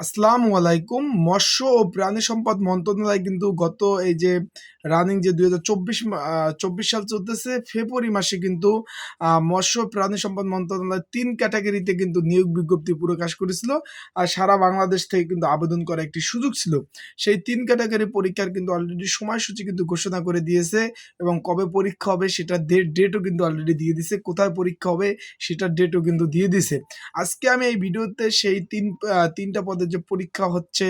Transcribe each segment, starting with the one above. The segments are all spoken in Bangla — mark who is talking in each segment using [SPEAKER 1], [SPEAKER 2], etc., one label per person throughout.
[SPEAKER 1] আসসালামু আলাইকুম। মৎস্য ও প্রাণী সম্পদ মন্ত্রণালয় কিন্তু গত এই যে রানিং যে দুই হাজার চব্বিশ চব্বিশ সাল চলতেছে, ফেব্রুয়ারি মাসে কিন্তু মৎস্য প্রাণী সম্পদ মন্ত্রণালয় তিন ক্যাটাগরিতে কিন্তু নিয়োগ বিজ্ঞপ্তি প্রকাশ করেছিল আর সারা বাংলাদেশ থেকে কিন্তু আবেদন করার একটি সুযোগ ছিল। সেই তিন ক্যাটাগরি পরীক্ষার কিন্তু অলরেডি সময়সূচি কিন্তু ঘোষণা করে দিয়েছে এবং কবে পরীক্ষা হবে সেটা ডেটও কিন্তু অলরেডি দিয়ে দিয়েছে। কোথায় পরীক্ষা হবে সেটার ডেটও কিন্তু দিয়ে দিয়েছে। আজকে আমি এই ভিডিওতে সেই তিন তিনটা তিনটা পদের যে পরীক্ষা হচ্ছে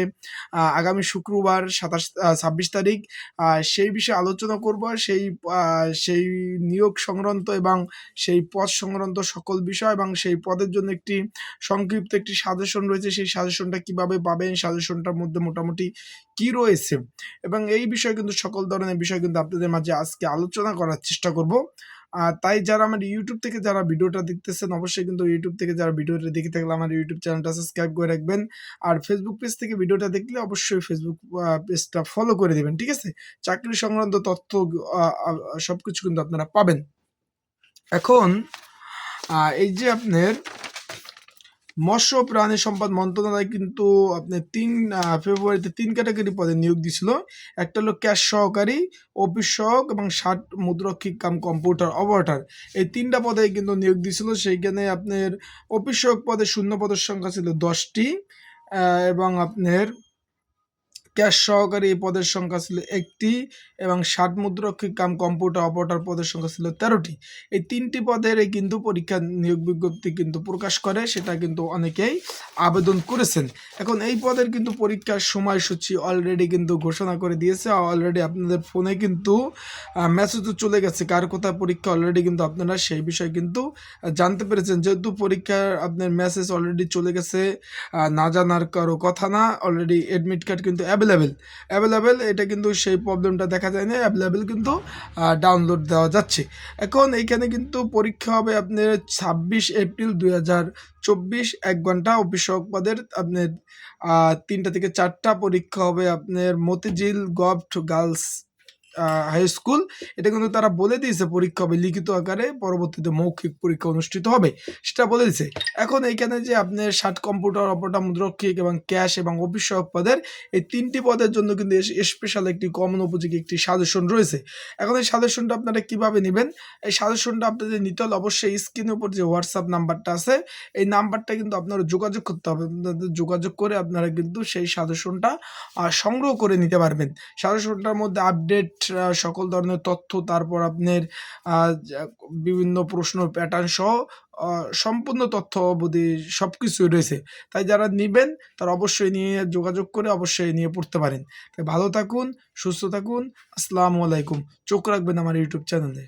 [SPEAKER 1] আগামী শুক্রবার সাতাশ ছাব্বিশ তারিখ সেই বিষয়ে আলোচনা করব। সেই সেই নিয়োগ সংক্রান্ত এবং সেই পদ সংক্রান্ত সকল বিষয় এবং সেই পদের জন্য একটি সংক্ষিপ্ত একটি সাজেশন রয়েছে। সেই সাজেশনটা কীভাবে পাবেন, সাজেশনটার মধ্যে মোটামুটি কি রয়েছে এবং এই বিষয়ে কিন্তু সকল ধরনের বিষয় কিন্তু আপনাদের মাঝে আজকে আলোচনা করার চেষ্টা করব। তাই যারা আমার ইউটিউব থেকে যারা ভিডিওটা দেখতেছেন, অবশ্যই কিন্তু ইউটিউব থেকে যারা ভিডিওটা দেখে থাকলে আমার ইউটিউব চ্যানেলটা সাবস্ক্রাইব করে রাখবেন। আর ফেসবুক পেজ থেকে ভিডিওটা দেখলে অবশ্যই ফেসবুক পেজটা ফলো করে দেবেন, ঠিক আছে? চাকরি সংক্রান্ত তথ্য সব কিছু কিন্তু আপনারা পাবেন। এখন এই যে আপনার মৎস্য প্রাণী সম্পদ মন্ত্রণালয় কিন্তু আপনি তিন ফেব্রুয়ারিতে তিন ক্যাটাগরি পদে নিয়োগ দিছিল একটা হলো ক্যাশ সহকারী অফিস সহক এবং ষাট মুদ্রক্ষিক কাম কম্পিউটার অপারেটর এই তিনটা পদে কিন্তু নিয়োগ দিছিল সেইখানে আপনার অফিস সহক পদে শূন্য পদের সংখ্যা ছিল দশটি এবং আপনার ক্যাশ সহকারী এই পদের সংখ্যা ছিল একটি এবং ষাট মুদ্রক্ষিক কাম কম্পিউটার অপারেটর পদের সংখ্যা ছিল তেরোটি। এই তিনটি পদের কিন্তু পরীক্ষা নিয়োগ বিজ্ঞপ্তি কিন্তু প্রকাশ করে, সেটা কিন্তু অনেকেই আবেদন করেছেন। এখন এই পদের কিন্তু পরীক্ষার সময়সূচি অলরেডি কিন্তু ঘোষণা করে দিয়েছে। অলরেডি আপনাদের ফোনে কিন্তু মেসেজও চলে গেছে, কার কোথায় পরীক্ষা অলরেডি কিন্তু আপনারা সেই বিষয়ে কিন্তু জানতে পেরেছেন। যেহেতু পরীক্ষার আপনার মেসেজ অলরেডি চলে গেছে না জানার কারও কথা না অলরেডি অ্যাডমিট কার্ড কিন্তু অ্যাভেলেবেল অ্যাভেলেবেল অ্যাভেলেবেল এটা কিন্তু সেই প্রবলেমটা দেখা যায় না অ্যাভেলেবেল কিন্তু ডাউনলোড দেওয়া যাচ্ছে। এখন এইখানে কিন্তু পরীক্ষা হবে আপনার ছাব্বিশ এপ্রিল দুই হাজার চব্বিশ, এক ঘণ্টা অভিষেক পদের আপনার তিনটা থেকে চারটা পরীক্ষা হবে আপনার Motijheel govt girls high school এটা কিন্তু তারা বলে দিয়েছে পরীক্ষা হবে লিখিত আকারে, পরবর্তীতে মৌখিক পরীক্ষা অনুষ্ঠিত হবে, সেটা বলে দিয়েছে। এখন এইখানে যে আপনার ষাট কম্পিউটার অপরটা মুদ্রক্ষিক এবং ক্যাশ এবং অফিস পদের, এই তিনটি পদের জন্য কিন্তু স্পেশাল একটি কমন উপযোগী একটি সাজেশন রয়েছে। এখন এই সাজেশনটা আপনারা কীভাবে নেবেন? এই সাজেশনটা আপনাদের নিতে হলে অবশ্যই স্ক্রিনের উপর যে হোয়াটসঅ্যাপ নাম্বারটা আছে, এই নাম্বারটা কিন্তু আপনারা যোগাযোগ করতে হবে। আপনাদের যোগাযোগ করে আপনারা কিন্তু সেই সাজেশনটা সংগ্রহ করে নিতে পারবেন। সাজেশনটার মধ্যে আপডেট সকল ধরনের তথ্য, তারপর আপনার বিভিন্ন প্রশ্ন প্যাটার্ন সহ সম্পূর্ণ তথ্য অবধি সব কিছুই রয়েছে। তাই যারা নেবেন, তারা অবশ্যই নিয়ে যোগাযোগ করে অবশ্যই নিয়ে পড়তে পারেন। তাই ভালো থাকুন, সুস্থ থাকুন, আসসালামু আলাইকুম। চোখ রাখবেন আমার ইউটিউব চ্যানেলে।